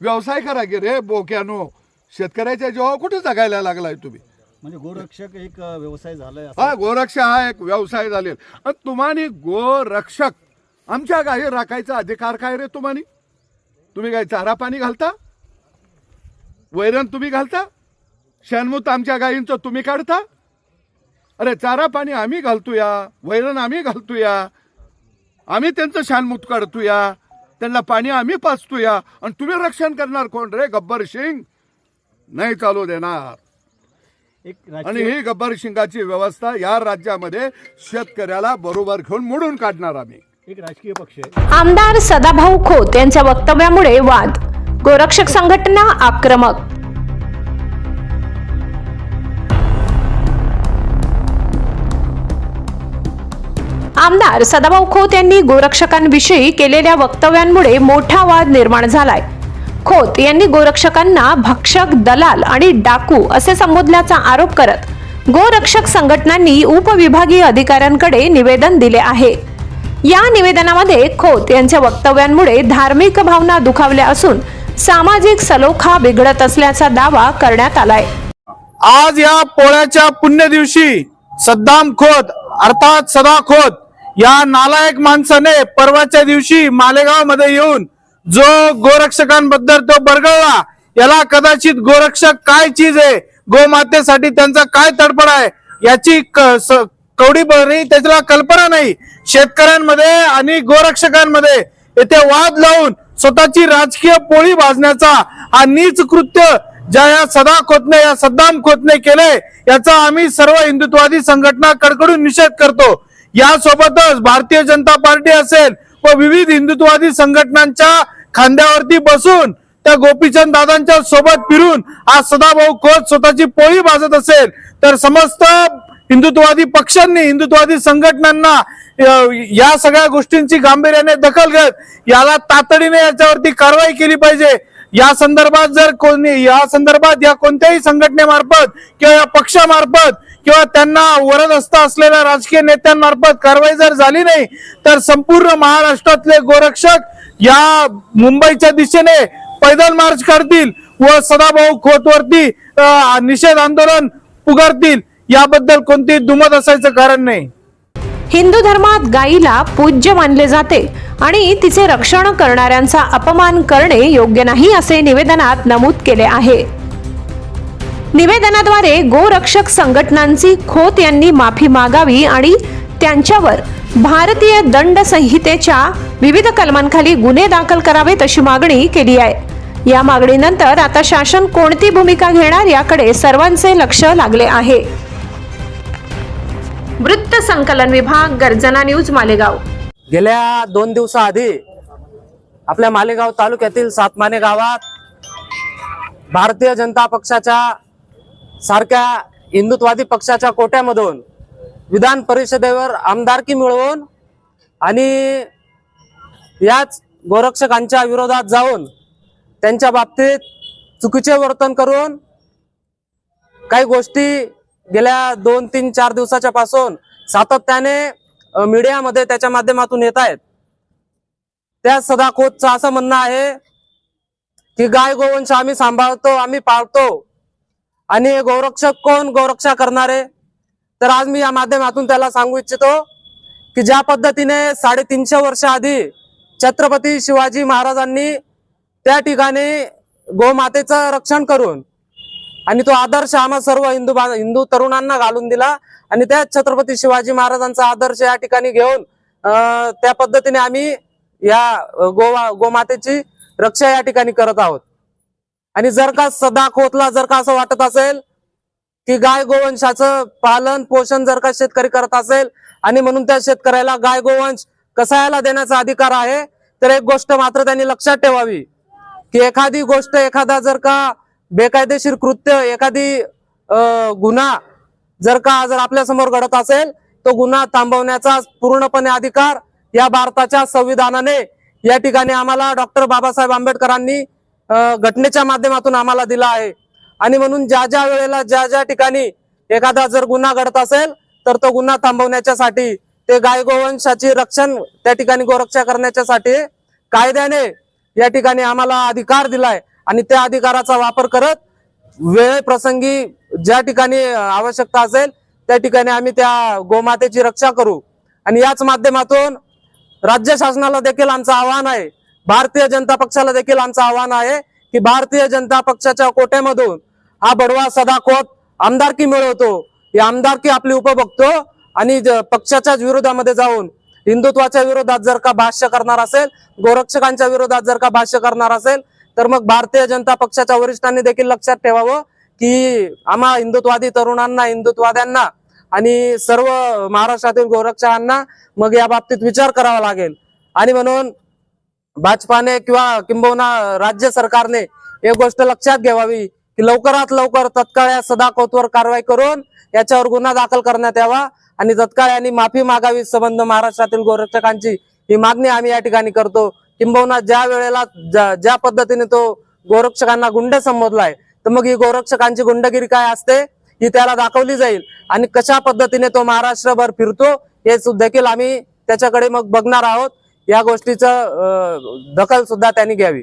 व्यवसाय करा की रे बोक्यानो. शेतकऱ्याच्या जेव्हा कुठे जगायला लागलाय तुम्ही? म्हणजे गोरक्षक एक व्यवसाय झालाय असं. हा गोरक्ष हा एक व्यवसाय झालेला. आणि तुम्हाला गोरक्षक आमच्या गाई राखायचा अधिकार काय रे तुम्हाला तुम्ही काय चारा पाणी घालता? वैरण तुम्ही घालता? शेणमूत आमच्या गायींचं तुम्ही काढता? अरे चारा पाणी आम्ही घालतोया वैरण आम्ही घालतोया आम्ही त्यांचं शानमूत काढतोया. त्यांना पाणी आम्ही पाचतोया. आणि तुम्ही रक्षण करणार कोण रे गब्बर सिंग? नाही चालू देणार. एक आणि ही गब्बर सिंगाची व्यवस्था या राज्यामध्ये शेतकऱ्याला बरोबर घेऊन मोडून काढणार आम्ही. एक राजकीय पक्ष आमदार सदाभाऊ खोत यांच्या वक्तव्यामुळे वाद. गोरक्षक संघटना आक्रमक. आमदार सदाभाऊ खोत यांनी गोरक्षकांविषयी केलेल्या वक्तव्यांमुळे मोठा वाद निर्माण झालाय. खोत यांनी गोरक्षकांना भक्षक दलाल आणि डाकू असे संबोधल्याचा आरोप करत गोरक्षक संघटनांनी उपविभागीय अधिकाऱ्यांकडे निवेदन दिले आहे. या निवेदनामध्ये खोत यांच्या वक्तव्यांमुळे धार्मिक भावना दुखावल्या असून सामाजिक सलोखा बिघडत असल्याचा दावा करण्यात आलाय. आज या पोळ्याच्या पुण्य दिवशी सद्दाम खोत अर्थात सदा खोत या नालायक माणसाने परवाच्या दिवशी मालेगावमध्ये येऊन जो गोरक्षकांबद्दल तो बरगळला याला कदाचित गोरक्षक काय चीज आहे गोमातेसाठी त्यांचा काय तडफड आहे याची क- स- कवडी बरी त्याला कल्पना नाही. शेतकऱ्यांमध्ये आणि गोरक्षकांमध्ये येथे वाद लावून स्वतःची राजकीय पोळी भाजण्याचा हा नीच कृत्य ज्या या सदा खोतने या सद्दाम खोतने केले याचा आम्ही सर्व हिंदुत्ववादी संघटना कडकडून निषेध करतो. यासोबतच भारतीय जनता पार्टी असेल व विविध हिंदुत्ववादी संघटनांच्या खांद्यावरती बसून त्या गोपीचंद दादांच्या सोबत फिरून आज सदाभाऊ खोत स्वतःची पोळी भाजत असेल. तर समस्त हिंदुत्ववादी पक्षांनी हिंदुत्ववादी संघटनांना या सगळ्या गोष्टींची गांभीर्याने दखल घेत याला तातडीने याच्यावरती कारवाई केली पाहिजे. या संदर्भात जर कोणी या संदर्भात या कोणत्याही संघटनेमार्फत किंवा या पक्षामार्फत किंवा त्यांना वरदस्त असलेल्या राजकीय नेत्यांमार्फत कारवाई जर झाली नाही तर संपूर्ण महाराष्ट्रातले गोरक्षक या मुंबईच्या दिशेने पैदल मार्च काढतील व सदाभाऊ खोतवरती निषेध आंदोलन पुकारतील याबद्दल कोणतीही दुमत असायचं कारण नाही. हिंदू धर्मात गायीला पूज्य मानले जाते. आणि तिचे रक्षण करणाऱ्यांचा अपमान करणे योग्य नाही असे निवेदनात नमूद केले आहे. निवेदनाद्वारे गोरक्षक संघटनांची खोत यांनी माफी मागावी आणि त्यांच्यावर भारतीय दंड संहितेच्या विविध कलमांखाली गुन्हे दाखल करावेत अशी मागणी केली आहे. या मागणीनंतर आता शासन कोणती भूमिका घेणार याकडे सर्वांचे लक्ष लागले आहे. वृत्त संकलन विभाग गर्जना न्यूज मालेगाव. गेल्या दोन दिवसाआधी आपल्या मालेगाव तालुक्यातील सातमाने गावात भारतीय जनता पक्षाच्या सारख्या हिंदुत्वादी पक्षाच्या कोट्यामधून विधान परिषदेवर आमदारकी मिळवून आणि याच गोरक्षकांच्या विरोधात जाऊन त्यांच्या बाबतीत चुकीचे वर्तन करून काही गोष्टी गेल्या दोन तीन चार दिवसाच्या पासून सातत्याने मीडियामध्ये त्याच्या माध्यमातून येत आहेत. त्या सदाखोतचं असं म्हणणं आहे की गाय गोवंश आम्ही सांभाळतो आम्ही पाळतो. आणि गौरक्षक कोण? गौरक्षा करणारे. तर आज मी या माध्यमातून त्याला सांगू इच्छितो की ज्या पद्धतीने साडेतीनशे वर्ष आधी छत्रपती शिवाजी महाराजांनी त्या ठिकाणी गोमातेचं रक्षण करून आणि तो आदर्श आम्हा सर्व हिंदू हिंदू तरुणांना घालून दिला. आणि त्या छत्रपती शिवाजी महाराजांचा आदर्श या ठिकाणी घेऊन त्या पद्धतीने आम्ही या गोवा गोमातेची रक्षा या ठिकाणी करत आहोत. आणि जर का सदा खोतला जर का असं वाटत असेल की गाय गोवंशाचं पालन पोषण जर का शेतकरी करत असेल आणि म्हणून त्या शेतकऱ्याला गाय गोवंश कसायला देण्याचा अधिकार आहे तर एक गोष्ट मात्र त्यांनी लक्षात ठेवावी की एखादी गोष्ट एखादा जर का बेकायदेशीर कृत्य एखादी गुन्हा जर का जर आपल्यासमोर घडत असेल तो गुन्हा थांबवण्याचा पूर्णपणे अधिकार या भारताच्या संविधानाने या ठिकाणी आम्हाला डॉक्टर बाबासाहेब आंबेडकरांनी घटनेच्या माध्यमातून आम्हाला दिला आहे. आणि म्हणून ज्या ज्या वेळेला ज्या ज्या ठिकाणी एखादा जर गुन्हा घडत असेल तर तो गुन्हा थांबवण्याच्यासाठी ते गायगोवंशाची रक्षण त्या ठिकाणी गोरक्षा करण्याच्यासाठी कायद्याने या ठिकाणी आम्हाला अधिकार दिलाय. आणि त्या अधिकाराचा वापर करत वेळेप्रसंगी ज्या ठिकाणी आवश्यकता असेल त्या ठिकाणी आम्ही त्या गोमातेची रक्षा करू. आणि याच माध्यमातून राज्य शासनाला देखील आमचं आव्हान आहे भारतीय जनता पक्षाला देखील आमचं आव्हान आहे की भारतीय जनता पक्षाच्या कोट्यामधून हा बडवा सदाखोत आमदारकी मिळवतो. ही आमदारकी आपली उपभोगतो आणि पक्षाच्याच विरोधामध्ये जाऊन हिंदुत्वाच्या विरोधात जर का भाष्य करणार असेल गोरक्षकांच्या विरोधात जर का भाष्य करणार असेल तर मग भारतीय जनता पक्षाच्या वरिष्ठांनी देखील लक्षात ठेवावं की आम्हा हिंदुत्वादी तरुणांना हिंदुत्वाद्यांना आणि सर्व महाराष्ट्रातील गोरक्षकांना मग या बाबतीत विचार करावा लागेल. आणि म्हणून भाजपाने किंवा किंबहुना राज्य सरकारने एक गोष्ट लक्षात घ्यावी की लवकरात लवकर तत्काळ या सदाकोतवर कारवाई करून याच्यावर गुन्हा दाखल करण्यात यावा आणि तत्काळ यांनी माफी मागावी संबंध महाराष्ट्रातील गोरक्षकांची ही मागणी आम्ही या ठिकाणी करतो. किंबहुना ज्या वेळेला ज्या ज्या पद्धतीने तो गोरक्षकांना गुंड संबोधलाय तर मग ही गोरक्षकांची गुंडगिरी काय असते? ही त्याला दाखवली जाईल. आणि कशा पद्धतीने तो महाराष्ट्रभर फिरतो हे देखील आम्ही त्याच्याकडे मग बघणार आहोत. या गोष्टीचं दखल सुद्धा त्यांनी घ्यावी.